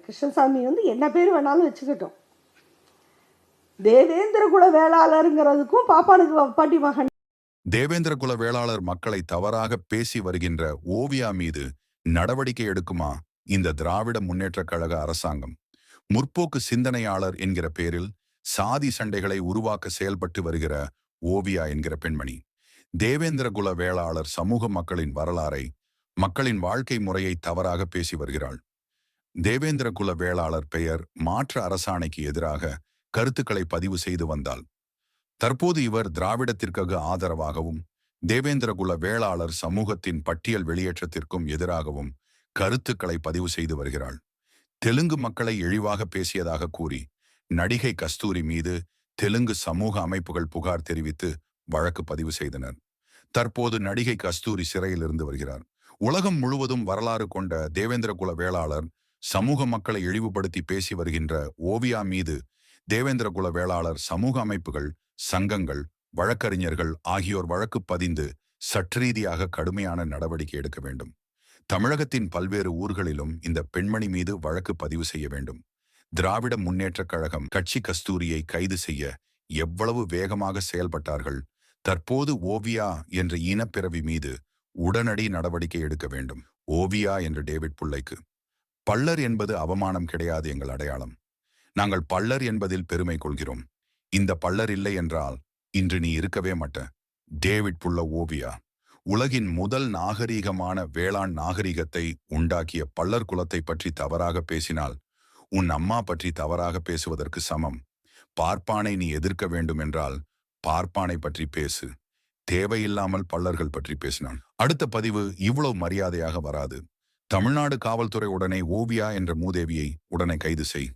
கிருஷ்ணசாமி வந்து என்ன பேர் வேணாலும் வச்சுக்கிட்டோம். தேவேந்திர குல வேளாளருங்கிறதுக்கும் பாப்பானுக்கு பாட்டி மகன். தேவேந்திர குல வேளாளர் மக்களை தவறாக பேசி வருகின்ற ஓவியா மீது நடவடிக்கை எடுக்குமா? இந்த திராவிட முன்னேற்றக் கழக அரசாங்கம். முற்போக்கு சிந்தனையாளர் என்கிற பேரில் சாதி சண்டைகளை உருவாக்க செயல்பட்டு வருகிற ஓவியா என்கிற பெண்மணி. தேவேந்திர குல வேளாளர் சமூக மக்களின் வரலாறை மக்களின் வாழ்க்கை முறையை தவறாக பேசி வருகிறாள். தேவேந்திர குல வேளாளர் பெயர் மாற்று அரசாணைக்கு எதிராக கருத்துக்களை பதிவு செய்து வந்தால் தற்போது இவர் திராவிடத்திற்காக ஆதரவாகவும் தேவேந்திர குல வேளாளர் சமூகத்தின் பட்டியல் வெளியேற்றத்திற்கும் எதிராகவும் கருத்துக்களை பதிவு செய்து வருகிறாள். தெலுங்கு மக்களை இழிவாக பேசியதாக கூறி நடிகை கஸ்தூரி மீது தெலுங்கு சமூக அமைப்புகள் புகார் தெரிவித்து வழக்கு பதிவு செய்தனர். தற்போது நடிகை கஸ்தூரி சிறையில் இருந்து வருகிறார். உலகம் முழுவதும் வரலாறு கொண்ட தேவேந்திர குல வேளாளர் சமூக மக்களை இழிவுபடுத்தி பேசி வருகின்ற ஓவியா மீது தேவேந்திர குல வேளாளர் சமூக அமைப்புகள் சங்கங்கள் வழக்கறிஞர்கள் ஆகியோர் வழக்கு பதிந்து சற்றீதியாக கடுமையான நடவடிக்கை எடுக்க வேண்டும். தமிழகத்தின் பல்வேறு ஊர்களிலும் இந்த பெண்மணி மீது வழக்கு பதிவு செய்ய வேண்டும். திராவிட முன்னேற்றக் கழகம் கட்சி கஸ்தூரியை கைது செய்ய எவ்வளவு வேகமாக செயல்பட்டார்கள் தற்போது ஓவியா என்ற இனப்பிறவி மீது உடனடி நடவடிக்கை எடுக்க வேண்டும். ஓவியா என்ற டேவிட் புள்ளைக்கு. பள்ளர் என்பது அவமானம் கிடையாது எங்கள் அடையாளம். நாங்கள் பள்ளர் என்பதில் பெருமை கொள்கிறோம். இந்த பள்ளர் இல்லை என்றால் இன்று நீ இருக்கவே மாட்ட டேவிட் புள்ள ஓவியா உலகின் முதல் நாகரீகமான வேளாண் நாகரிகத்தை உண்டாக்கிய பள்ளர் குலத்தை பற்றி தவறாக பேசினால் உன் அம்மா பற்றி தவறாக பேசுவதற்கு சமம். பார்ப்பானை நீ எதிர்க்க வேண்டும் என்றால் பார்ப்பானை பற்றி பேசு. தேவையில்லாமல் பள்ளர்கள் பற்றி பேசினான். அடுத்த பதிவு இவ்வளவு மரியாதையாக வராது. தமிழ்நாடு காவல்துறை உடனே ஓவியா என்ற மூதேவியை உடனே கைது செய்.